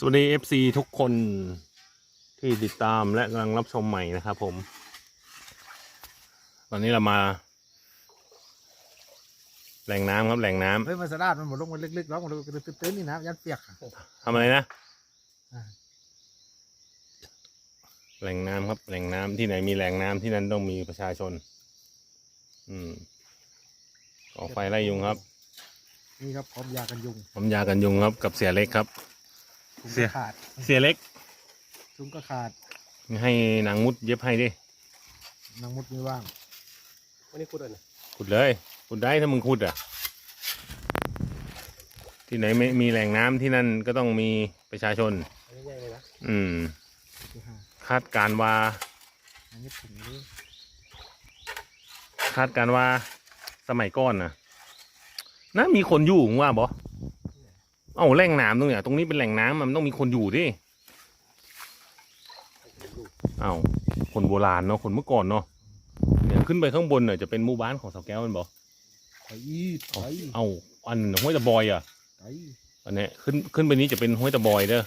สวัสดี FC ทุกคนที่ติดตามและกำลังรับชมใหม่นะครับผม ตอนนี้เรามา แหล่งน้ำครับแหล่งน้ำเฮ้ยมันสะดาดมันหมดลงมันลึกๆแล้วมันตื้นๆนี่นะยันเปียกอะทำอะไรนะอ่าแหล่งน้ำครับ แหล่งน้ำที่ไหนมีแหล่งน้ำที่นั้นต้องมีประชาชน อืมออกไฟไล่ยุงครับ นี่ครับพร้อมยากันยุงผมยากันยุงครับกับเสียเล็กครับ ถุงเสีก็ย ขาดเสียเล็กถุงก็ขาดให้นางมุดเย็บให้ดินางมุดไม่ว่างวันนี้พูดอะไรนะขุดเลยขุดได้ถ้ามึงขุดอะ ที่ไหนไม่มีแหล่งน้ำที่นั่นก็ต้องมีประชาชนอันนี้ง่ายเลยนะอืมที่ห้าคาดการณ์ว่า อันนี้ถุงนี้คาดการณ์ว่าสมัยก่อนนะน่ามีคนอยู่ผมว่าบอ เอ้าแหล่งน้ำตรงเนี้ยตรงนี้เป็นแหล่งน้ำมันต้องมีคนอยู่ดิเอ้าคนโบราณเนาะคนเมื่อก่อนเนาะเนี่ยขึ้นไปข้างบนเน่ยจะเป็นหมู่บ้านของสาวแก้วมันบอไถไถเอาเอ้าอันห้วยตะบอยอะไถอันเนี้ยขึ้นขึ้นไปนี้จะเป็นห้วยตะบอยเด้อ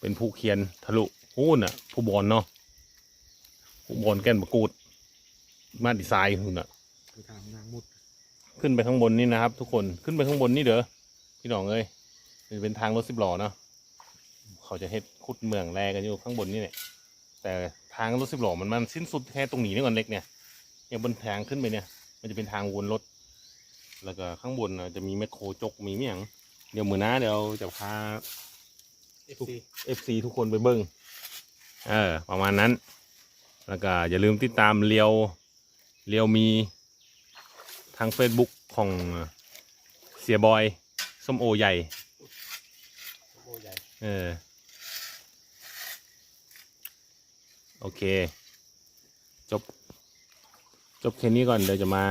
เป็นภูเคียนทะลุพูนอะผู้บอลเนาะผู้บอลแก่นประกูดมาดีไซน์หุ่นอะไปถามนางมุดขึ้นไปข้างบนนี่นะครับ ทุกคนขึ้นไปข้างบนนี่เด้อพี่น้องเอ้ย มันเป็นทางรถสิบล้อเนาะเขาจะเฮ็ดขุดเมืองแรกันอยู่ข้างบนนี่แหละแต่ทางรถสิบล้อมันมันสิ้นสุดแค่ตรงนี้นี่ก่อนเล็กเนี่ยอย่างบนทางขึ้นไปเนี่ย มันจะเป็นทางวนรถ แล้วก็ข้างบนน่ะจะมีแมคโครจกมีเมี่ยงเดี๋ยวมือหน้าเดี๋ยวจะพาเอฟซีเอฟซีทุกคนไปเบิ้งเออประมาณนั้น แล้วก็อย่าลืมติดตามเลียวเลียวมีทาง Facebook ของเสียบอยส้มโอใหญ่โอ้ใหญ่ เออ โอเค จบ จบแค่นี้ก่อน เดี๋ยวจะมา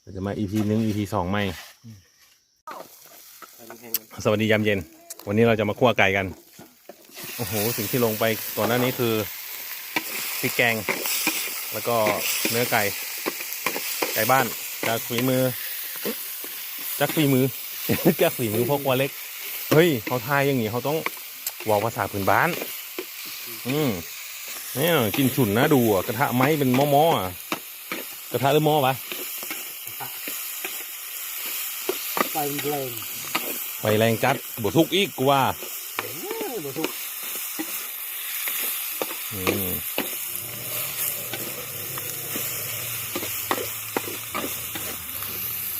เดี๋ยวจะมา EP หนึ่ง EP สองใหม่อันนี้แห้งมันสวัสดียามเย็น วันนี้เราจะมาคั่วไก่กัน โอ้โห สิ่งที่ลงไปก่อนหน้านี้คือพริกแกง แล้วก็เนื้อไก่ ไก่บ้านจากฝีมือจากฝีมือจากฝีมือพ่อครัวเล็ก เฮ้ยเขาทายอย่างงี้เขาต้องเว่าภาษาพื้นบ้าน อืมเนี่ยกินฉุนนะดูอะกระทะไม้เป็นหม้อๆอะกระทะหรือหม้อปะไฟมันแรงไฟแรงจัดบทุกอีกกูว่าเอ้ยบ่ทุกอืม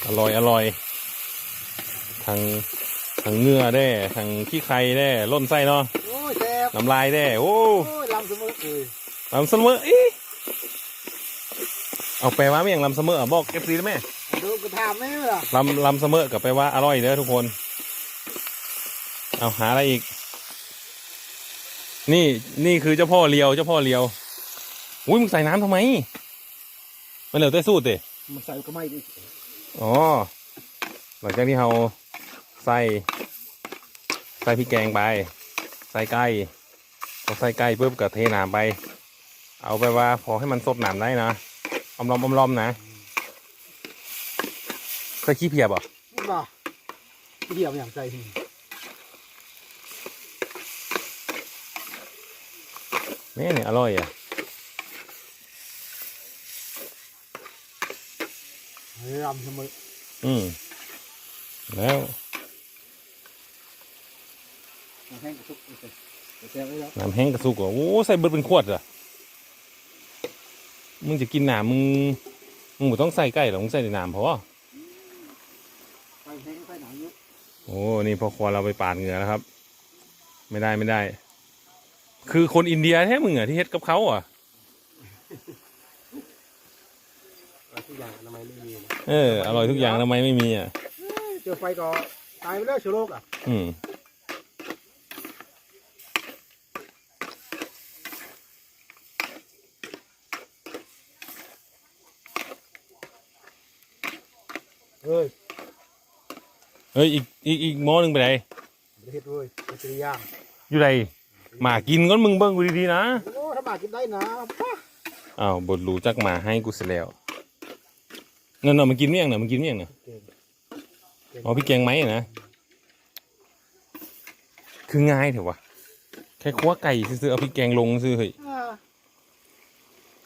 อร่อยอร่อยทาง ทางเนื้อได้ทางขี้ไข่ได้ล่นไส้เนาะโอ้ยแซ่บน้ำลายได้โอ้โอ้ยลำเสมอเอ้ยลำเสมออีเอาไปลว่าไม่อย่างลำเสมออะบอกเอฟซีได้ไหมเอาดูกระถามไม่ไหมล่ะลำลำเสมอกับไปลว่าอร่อยเด้อทุกคน เอาหาอะไรอีก นี่นี่คือเจ้าพ่อเลียวเจ้าพ่อเลียวอุ้ยมึงใส่น้ำทำไม มันเหลือแต่สูตรเด้มันใส่ก็ไม่ดิอ๋อหลังจากที่เราใส่ ใส่พริกแกงไป ใส่ไก่พอใส่ไก่ปุ๊บก็เทน้ำไป เอาไปว่าพอให้มันซดน้ำได้นะอมลอมอมลอมนะเคยขี้เพียบเหรอะนี่บ่ที่เดียวอย่างใจทีแม่เนี่ยอร่อยอะเฮ้ยลำเสมออืมแล้ว แห้งกระทุกโอเคแซ่บไว้แล้วน้ำแห้งกระสุกอะโอ้ใส่เบิดเป็นขวดอะมึงจะกินน้ำมึงมึงไม่ต้องใส่ไก่หรอกมึงใส่แต่น้ำพอไฟแห้งไฟหนาเยอะโอ้นี่พอควรเราไปปาดเหงื่อแล้วครับ ไม่ได้ไม่ได้ คือคนอินเดียแท้มึงอะที่เฮ็ดกับเขาอะแล้วทุกอย่างทำไมไม่มีนะเอออร่อยทุกอย่างทำไมไม่มีอะเจอไฟก็ตายไปแล้วเชื้อโรคอะ อืม เฮ้ยเฮ้ยอีกอีกอีกหม้อหนึงไปไหนประเทศเว้ยเป็นตัวอย่างอยู่ไหนหมากินก็มึงเบิ้งกูดีๆนะโอ้ถ้ามากินได้นะป้าอ้าวบทรู้จักหมาให้กูเสร็จแล้วนั่นน่ะมันกินเมี่ยงน่ะมันกินเมี่ยงน่ะเก่งอ๋อพี่แกงไหมนะคคือง่ายเถอะวะแค่คั่วไก่ซื้อๆเอาพริกแกงลงซื้อเฮ้ยอ่า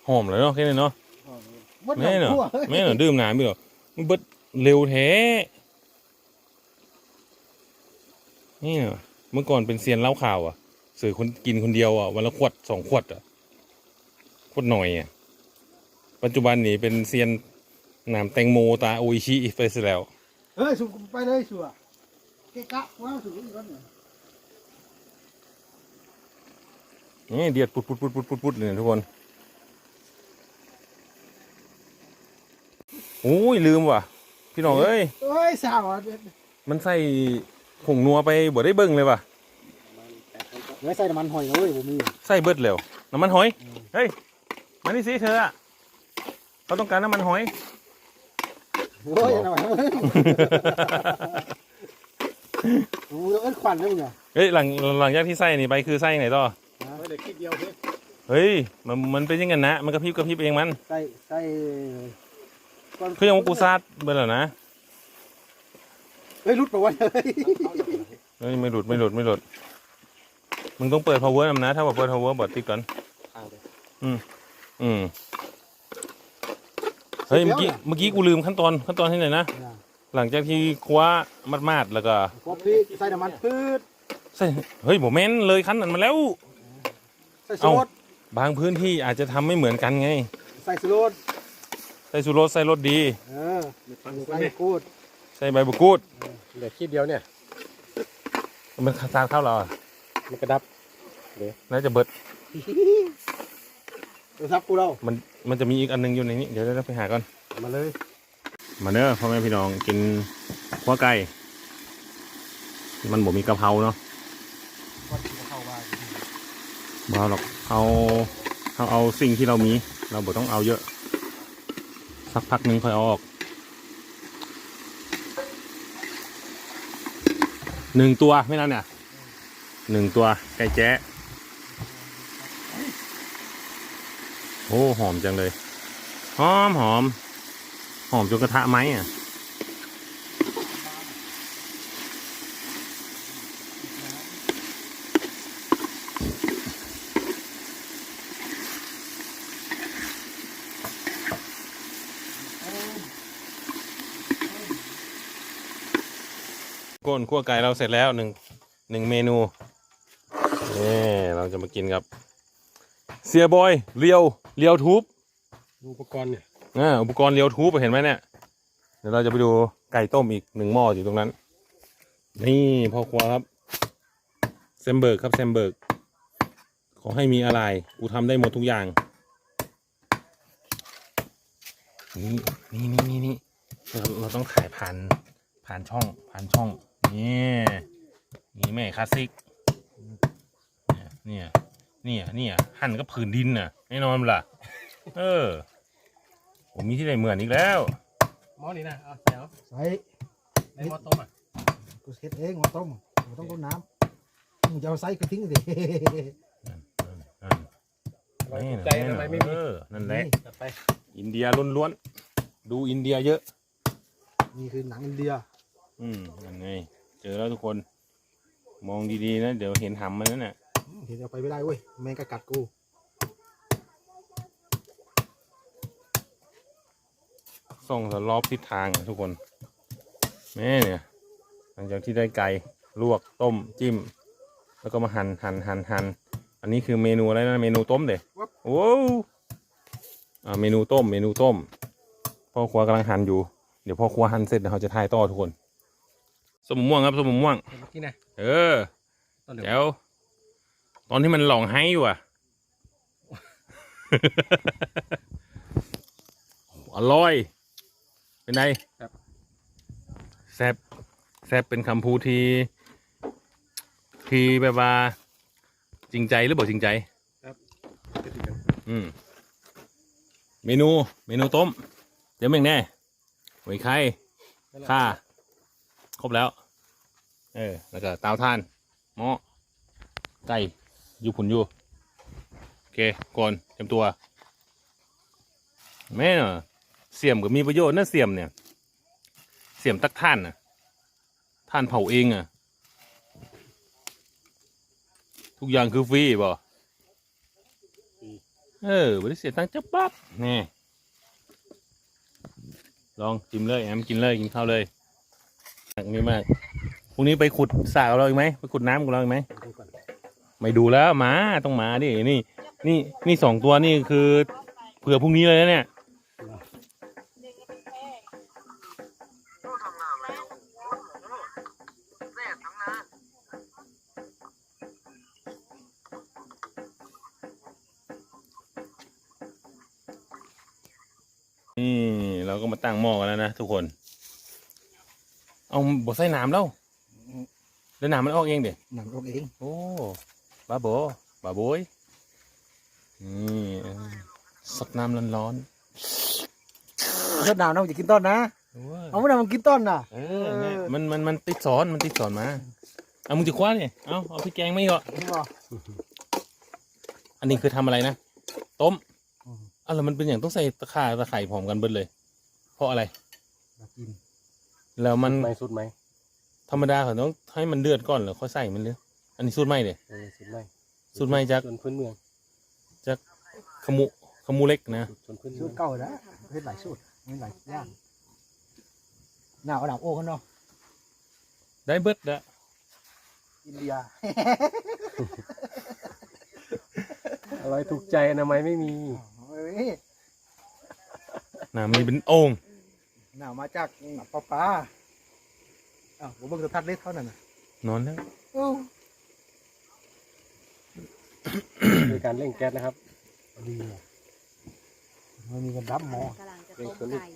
หอมเลยเนาะแค่นี้เนาะหมดแม่เนาะทั่วฮ้ยแม่เนาะดื่มน้ำไปหรอมันเบิด เร็วแท้ นี่เนาะเมื่อก่อนเป็นเซียนเหล้าขาวอะ สื่อคนกินคนเดียวอะ วันละขวดสองขวดอะ ขวดหน่อยอะ ปัจจุบันนี้เป็นเซียนน้ำแตงโมตาโออิชิไปซะแล้ว เฮ้ยสุกไปเลยสัวเกะกะว้าวสุกอีกแล้วเนี่ยนี่เดียดปุดปุดปุดปุดปุดปุดเลยทุกคน โอ้ยลืมว่ะ พี่น้องเอ้ยเอ้ยสาวอะมันใส่ผงนัวไปบ่ได้เบิ่งเลยว่ะไม่ใส่น้ำมันหอยนะเว้ยผมมีใส่เบิดเร็วน้ำมันหอยเฮ้ยมานี่สิเธออะเขาต้องการน้ำมันหอย โอ้ยน้ำมันโอ้ยเอ้ยควันนะมึงอะเฮ้ยหลังหลังจากที่ใส่นี่ไปคือใส่ไหนต่อไม่ได้คิดเดียวเพื่อนเฮ้ยมันมันเป็นยังไงนะมันกระพริบกระพริบเองมัน ใส่ใส่ คือยังว่ากูซาดเบิดแล้วนะเฮ้ยรุดไปวะเฮ้ยเฮ้ยไม่หลุดไม่หลุดไม่หลุดมึงต้องเปิด power นำนะ ถ้าว่าเปิด power บอดติดก่อนทางเลยอืมเฮ้ยเมื่อกี้เมื่อกี้กูลืมขั้นตอนขั้นตอนที่ไหนนะหลังจากที่คว้ามัดมาดๆแล้วก็พอพี่ใส่น้ำมันพืชใส่เฮ้ยผมแม่นเลยขั้นนั้นมาแล้วใส่สูตรบางพื้นที่อาจจะทำไม่เหมือนกันไง ใส่สูตร ใส่สุรสใส่รสดีเออใส่กูดใส่ใบบุกูดเหลือคิดเดียวเนี่ย มันซาดเข้าเราอะมันกระดับน่าจะเบิดเออครับกูเรามันมันจะมีอีกอันหนึงอยู่ในนี้ เดี๋ยวเราไปหาก่อนเอามาเลย มาเด้อพ่อแม่พี่น้องกินหัวไก่ มันบ่มีกะเพราเนาะวันที่จะเข้าบ้านบ่เอาหรอกเอาเอาเอาสิ่งที่เรามี เราบ่ต้องเอาเยอะ สักพักหนึงค่อยเอาออกหนึ่งตัวไม่นั่นเนี่ยหนึ่งตัวไก่แจ๊โอ้หอมจังเลย หอมหอม หอมจนกระทะไหมอะ นคั่วไก่เราเสร็จแล้วหนึ่งหนึ่งเมนูนี่เราจะมากินกับ เสียบอยเรียวเรียวทูบอุปกรณ์เนี่ยอ่าอุปกรณ์เรียวทูบเห็นไหมเนี่ยเดี๋ยวเราจะไปดูไก่ต้มอีกหนึ่งหม้ออยู่ตรงนั้น นี่พ่อครัวครับเซมเบิร์กครับเซมเบิร์กขอให้มีอะไรกูทำได้หมดทุกอย่างนี่นี่นี่นี่นี่เราเราต้องถ่ายผ่านผ่านช่องผ่านช่อง นี่นี่แม่คลาสสิกเนี่ยเนี่ยเนี่ยหั่นก็ผืนดินน่ะแน่นอนล่ะ เออ ผมมีที่ไหนเหมือนอีกแล้วหม้อนี้นะเอาใส่เอาใส่ในหม้อต้มอะกูเฮ็ดเองมาต้มมาต้มต้มน้ำมึงจะเอาใส่ก็ทิ้งดินั่นไว้นี่ใจทำไมไม่มีเออนั่นแหละจัดไปอินเดียล้วนๆดูอินเดียเยอะ นี่คือหนังอินเดีย อืมนั่นไง เจอแล้วทุกคน มองดีๆนะ เดี๋ยวเห็นหำมันนั่นน่ะเห็นเอาไปไม่ได้เว้ยแมงกะกัดกูส่องสรอบทิศทางอะทุกคน แม่เนี่ย หลังจากที่ได้ไก่ลวกต้มจิ้ม แล้วก็มาหั่นหั่นหั่นหั่นอันนี้คือเมนูอะไรนะเมนูต้มเด็โอ้วอ่าเมนูต้ม เมนูต้มพ่อครัวกำลังหั่นอยู่ เดี๋ยวพ่อครัวหั่นเสร็จเดี๋ยวเขาจะทายต่อทุกคน สมม่วงครับสมม่วง เมื่อกี้นะเออต้นเหลืองแจ๋วตอนที่มันหลองไห้อยู่อะ อร่อย เป็นไงแซบแซบเป็นคำพูดที่ที่แบบว่า จริงใจหรือบอกจริงใจ จะติดกันอืม เมนู เมนูต้ม เดี๋ยวเม่งแน่หอยไข่ข่า ครบแล้ว เออ แล้วก็เตาถ่านหม้อไก่อยู่ผุนอยู่โอเคก่อนเตรียมตัวแม่เนาะเสียมก็มีประโยชน์นะเสียมเนี่ย เสียมตักท่านน่ะท่านเผาเองอะ ทุกอย่างคือฟรีบ่เออไม่ได้เสียตังค์จับปั๊บนี่ลองจิ้มเลยแอมกินเลยกินข้าวเลย มากนี่มากพรุ่งนี้ไปขุดสระกับเราอีกไหมไปขุดน้ำกับเราอีกไหมไม่ดูแล้วหมาต้องหมาดินี่นี่นี่สองตัวนี่คือเผื่อพรุ่งนี้เลยนะเนี่ยนี่เราก็มาตั้งหม้อกันแล้วนะทุกคน เอาบดใส่น้ำแล้วเดี๋ยวน้ำมันออกเองเดี๋ยหนังออกเอง โอ้บาโบบาโบยนี่เออสดน้ำร้อนถ้าหนาวนะมันจะกินต้นนะๆโอ้ยเอาไม่ได้มันกินต้นน่ะเออเนี่ยมันมันมันติดสอนมันติดสอนมาเอามึงจะคว้าเนี่ยเอาเอาพี่แกงไม่เหรอนี่บ่อันนี้คือทำอะไรนะต้มอืมอ้าวแล้วมันเป็นอย่างต้องใส่ตะข่าตะไคร่พร้อมกันเบิดเลย เพราะอะไรมากิน แล้วมันไม่สุดไหมธรรมดาเขาต้องให้มันเดือดก่อนแล้วค่อยใส่มันเลยอันนี้สูตรใหม่เด้เออสุดไหมสุดไหมจากส่วนพื้นเมืองขมุขมูเล็กนะส่วนพื้นสูเมืตองรเก่านะเฮ็ดหลายสูตรมีหลายอย่างหนาวเอาหนาวโอ้กันเนาะได้เบิดละอินเดียอะไรถูกใจอนามัยไม่มีเฮ้ยน้ำนี่เป็นโอ่ง หนาวมาจากหนับปลาปลาอ้าวผมเบิ่งโทรทัศน์เล็กเท่านั้นน่ะนอนแล้วโอ้โดยการเร่งแก๊สนะครับดีอะมันมีกันดับหมอกำลังจะต้มไก่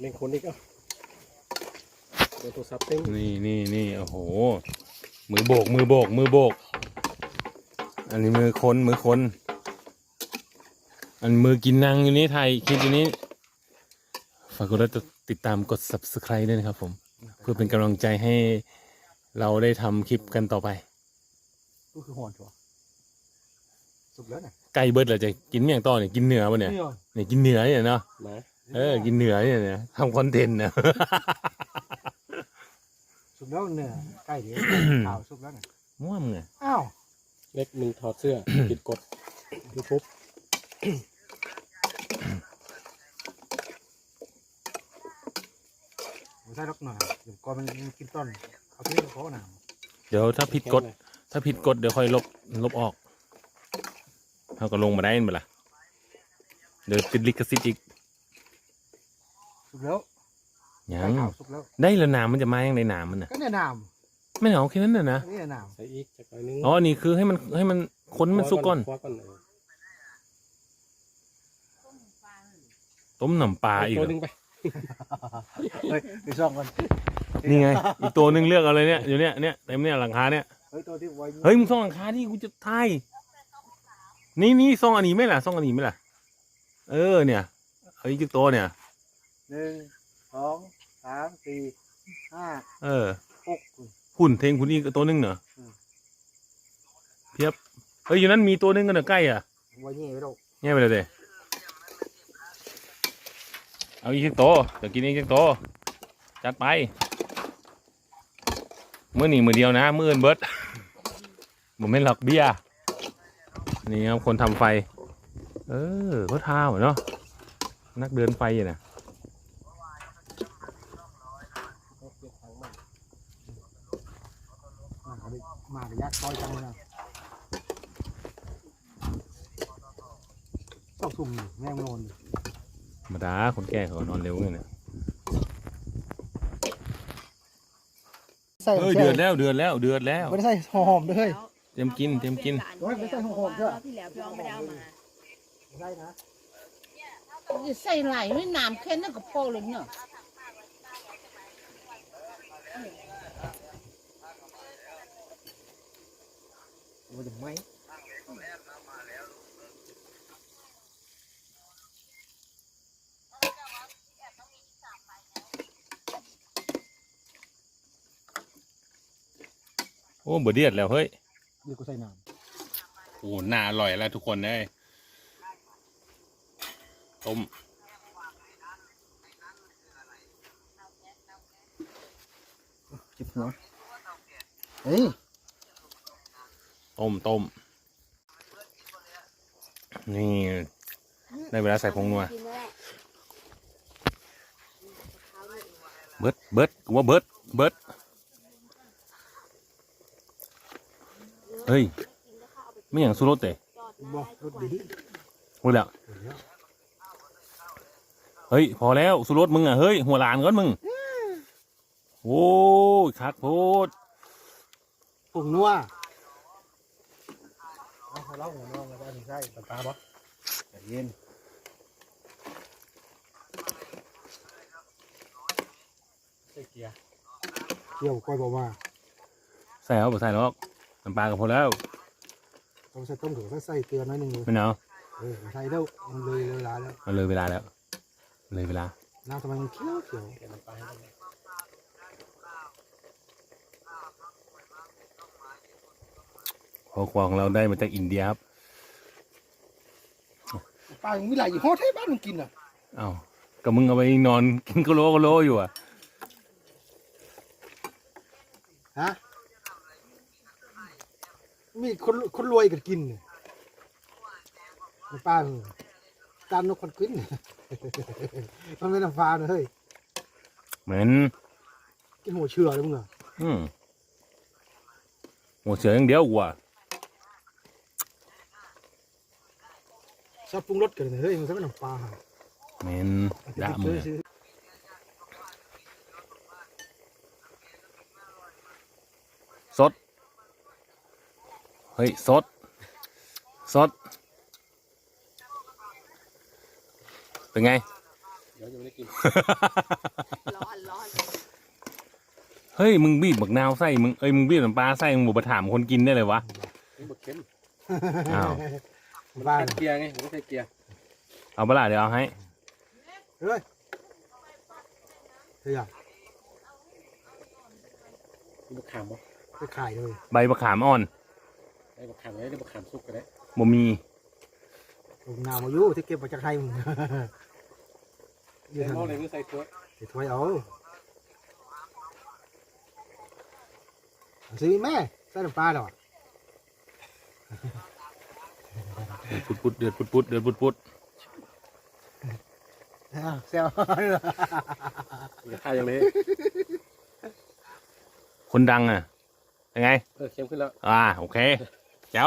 เร่งคนอีกเอะเดี๋ยวตัวซับเต้งนี่นี่นี่โอ้โห มือโบก มือโบก มือโบก อันนี้มือคนมือคนอันมือกินนางอยู่นี้ไทยคลิปอยู่นี้ ฝากกดติดตามกด subscribe ด้วยนะครับผม เพื่อเป็นกำลังใจให้เราได้ทำคลิปกันต่อไป ก็คือหอนชัวร์สุกแล้วน่ะใกล้เบิร์ดเราจะกินเมี่ยงต่อเนี่ยกินเนื้อปะเนี่ยนี่เหรอเนี่ยกินเนื้อเนี่ยเนาะมาเออกินเนื้อเนี่ยเนี่ยทำคอนเทนต์นะ สุกแล้วเนี่ยใกล้เดี๋ยวข่าวสุกแล้วน่ะม่วมไง อ้าว เล็กมึงถอดเสื้อ ผิดกฎยูทูบ ผม ใส่ล็อกหน่อยเดี๋ยวก่อนมันกินต้นเอาที่เขาหนาวเดี๋ยวถ้าผิดกฎถ้าผิดกฎเดี๋ยวค่อยลบลบออกเขาก็ลงมาได้เมื่อล่ะเดี๋ยวติดลิขสิทธิ์อีกสุกแล้วยัใกล้งข่าวสุกแล้วได้แล้วน้ำมันจะมาอย่างไรน้ำมันน่ะก็เนี่ยหนาวไม่เอาแค่นั้นน่ะนะนี่หนาวใส่อีกจากหน่อยนึงอ๋ออันนี่คือให้มันให้มันคนมันสุกก่อนคว้าก่อนเออต้มน้ำปลาอีกตัวเหรหนึองไป เฮ้ยไปซ่องกันนี่ไง อีกตัวหนึงเลือกเอาเลยเนี่ยอยู่เนี่ยเนี่ยเต็มเนี่ยหลังคาเนี่ยเฮ้ยตัวที่ไว้เฮ้ยมึงซ่องหลังคาที่กูจะทายนี่นี่ซ่องอันนี้ไหมล่ะซ่องอันนี้ไหมล่ะเออเนี่ยเฮ้ยกี่ตัวเนี่ยหนึ่งสองสามสี่ห้าเออหกหุ่นเทงคุณอีกตัวหนึงเหรออืมเพียบเฮ้ยอยู่นั้นมีตัวหนึงกันเหรอใกล้อะไว้เงี้ยไปแล้วเงี้ยไปเลยเด้ เอาอีกสักตัวเดี๋ยวกินอีกสักตัวจัดไปเมื่อนี่มือเดียวนะ มืออื่นเบิดผมไม่นหลอกเบียร์นี่ครับคนทำไฟ เออเขาท้าเหมือนเนาะนักเดินไฟอะนะมาระยะซอยจังเลยนะต้องสุ่มแม่งนอน รรมดา คนแก่เขานอนเร็วไงเนี่ยใส่เฮ้ยเดือดแล้วเดือดแล้วเดือดแล้ว ไม่ได้ใส่หอมด้วย เตรียมกินเตรียมกิน โอ้ยไม่ใส่หอมๆด้วยรอบที่แล้วพี่อ้องไม่ได้เอามาไม่ได้นะจะใส่ไหลไม่น้ำแค่นั้นก็พอเลยเนาะมันจะไหม อ้เบื่อเดือดแล้วเฮ้ยนี่กูใส่น้โอ้น่าอร่อยแล้วทุกคนเลยต้มำจิบหัวเฮ้ยต้มต้มนี่ได้เวลาใส่ผงนัวเบิดเบิดกูว่าเบิดเบิด เฮ้ยไม่อย่างสุรสเตะบอกรถดีพูดแล้วเฮ้ยพอแล้วสุรสมึงอะเฮ้ยหัวหลานก่อนมึงโอ้ยคักโพดผงนัวเอาเขาเล่าหัวนองแล้วได้ใช่ตาตาบ่ใจเย็นใส่เกียร์เกี่ยวก้อยบอกว่าใส่เอาบ่ใส่หรอก น้ำปลาก็พอแล้วต้องใส่ต้มถึงต้องใส่เกลือน้อยหนึ่งเลยไม่เอาเออใส่แล้วมันเลยเลยลาแล้วมันเลยเวลาแล้ว เลยเวลาน้ำทำไมมันเขียวเขียวเกียร์น้ำปลาให้ได้พอควาของเราได้มาจากอินเดียครับปลาอย่างมีหลายยี่ห้อไทยบ้านมึงกินอะเอ้าก็มึงเอาไปนอนกินกะโหลกะโหลอยู่อะฮะ มีคนคนรวยกันกินเนี่ยปลามึงจานนกคนกินมันไม่น้ำฟ้านะเฮ้ยเหมือน กินหัวเชื่อเลยมึงอะอืมหัวเสืออย่างเดียวกว่าชอบปรุงรสกันเลยเฮ้ยมันใช้เป็นน้ำปลาเหม็นด่ามึงอะซื้อสด เฮ้ยสดสดเป็นไง เดี๋ยวยังไม่ได้กินร้อนร้อนเฮ้ยมึงบีบบักนาวใส่มึงเอ้ยมึงบีบน้ำปลาใส่มึงบอกไปถามคนกินได้เลยวะนี่บดเค็มอ้าวบ้านใส่เกียร์ไงผมก็ใส่เกียร์เอาเปะล่าเดี๋ยวเอาให้เฮ้ยเฮ้ยอะมีมะขามบ่ไปขายเลย ใบมะขามอ่อน ได้มะขามไว้ได้มะขามสุกก็ได้บ่มีลงนาวมาอยู่ที่เก็บมาจากไทยมึงยืนใส่หันหม้อเลยก็ใส่ถ้วยเดี๋ยวถ้วยเอาซื้อแม่ใส่น้ำปลาหรอปุดปุดเดือดปุดปุดเดือดปุดปุดอ้าวเซลมีค่าอย่างเลยคนดังอะยังไงเออเค็มขึ้นแล้ว อ่า โอเค เจ้า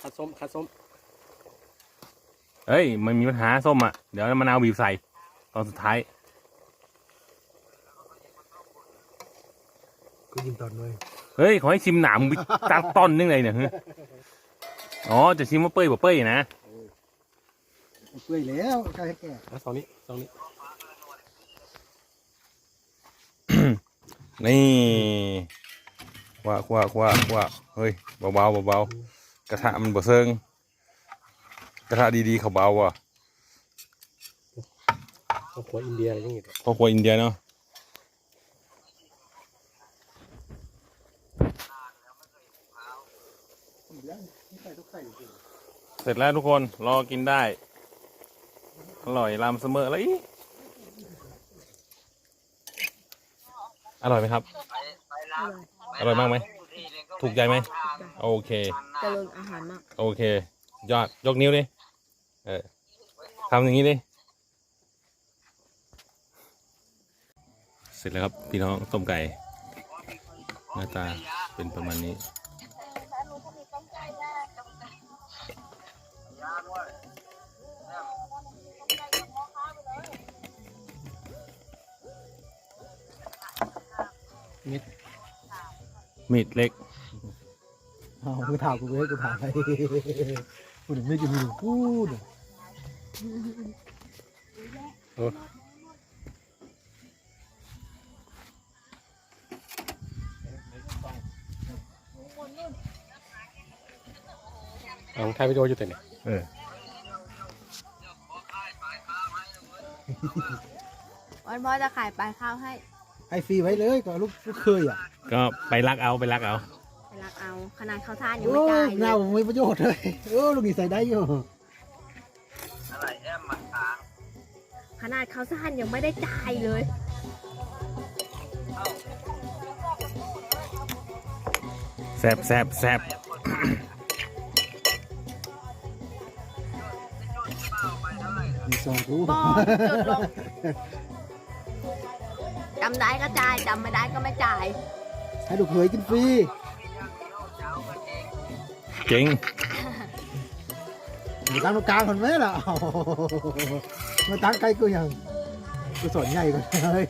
คัดส้มคัดส้มเอ้ย มันมีปัญหาส้มอะ เดี๋ยวมะนาวบีบใส่ ตอนสุดท้ายกูยินตอนเลยเฮ้ย ขอให้ชิมหนามงไปตัดต้นนึงเลยเนี่ยฮึอ๋อ จะชิมว่าเป้ยบ่เป้ยนะ เปื่อยแล้วใกล้แก่เอาสองนี้สองนี้นี่ ว่าว่าว่าว่าเฮ้ยเบาเบาเบาเบาๆกระทะมันบ่เซิงกระทะดีๆเขาเบาว่ะครอบครัวอินเดียอะไรอย่างเงี้ยพ่อครัวอินเดียเนาะใส่ทุกใส่จริงเสร็จแล้วทุกคนรอกินได้ อร่อยลำเสมอเลยอร่อยไหมครับ อร่อยมากไหม ถูกใจไหม โอเค เจริญอาหารมาก โอเค ยอด ยกนิ้วดิ เออทำอย่างนี้ดิ เสร็จแล้วครับ พี่น้องต้มไก่ หน้าตาเป็นประมาณนี้มีด เล็กเอากูถามกูเลยกูถามไปกูถึงไม่กินมึงพูดเอาถ่ายวิดีโออยู่แต่เนี่ยเออวันพ่อจะขายปลายข้าวให้ ให้ฟรีไว้เลยก็ลูกลูกเคยอะก็ไปรักเอาไปรักเอาไปรักเอาขนาดข้าวท่านยังโอ้ไม่จ่ายยเลน่ายไม่ประโยชน์เลยโอ้ลูกนี่ใส่ได้อยู่ขนาดข้าวท่านยังไม่ได้จ่ายเลย แซบแซบแซบมีซองกูบอลจุดลง จำได้ก็จ่ายจำไม่ได้ก็ไม่จ่าย ให้ลูกเขยกินฟรีจริงมาตั้งตรงกลางคนไหมล่ะเอามาตั้งใกล้กูยังกูสอนใหญ่กว่าเลย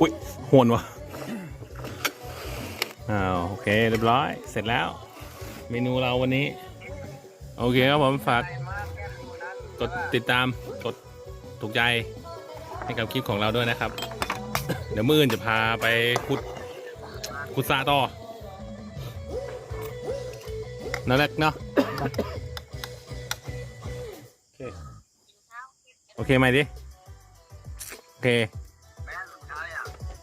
อุ้ยโหนวะอ้าวโอเคเรียบร้อย เสร็จแล้ว เมนูเราวันนี้ โอเคครับผมฝาก กดติดตามกดถูกใจให้กับคลิปของเราด้วยนะครับ เดี๋ยวมื่นจะพาไปขุดขุดซาต่อนั่นแหละเนาะโอเคโอเคไหมดิ โอเค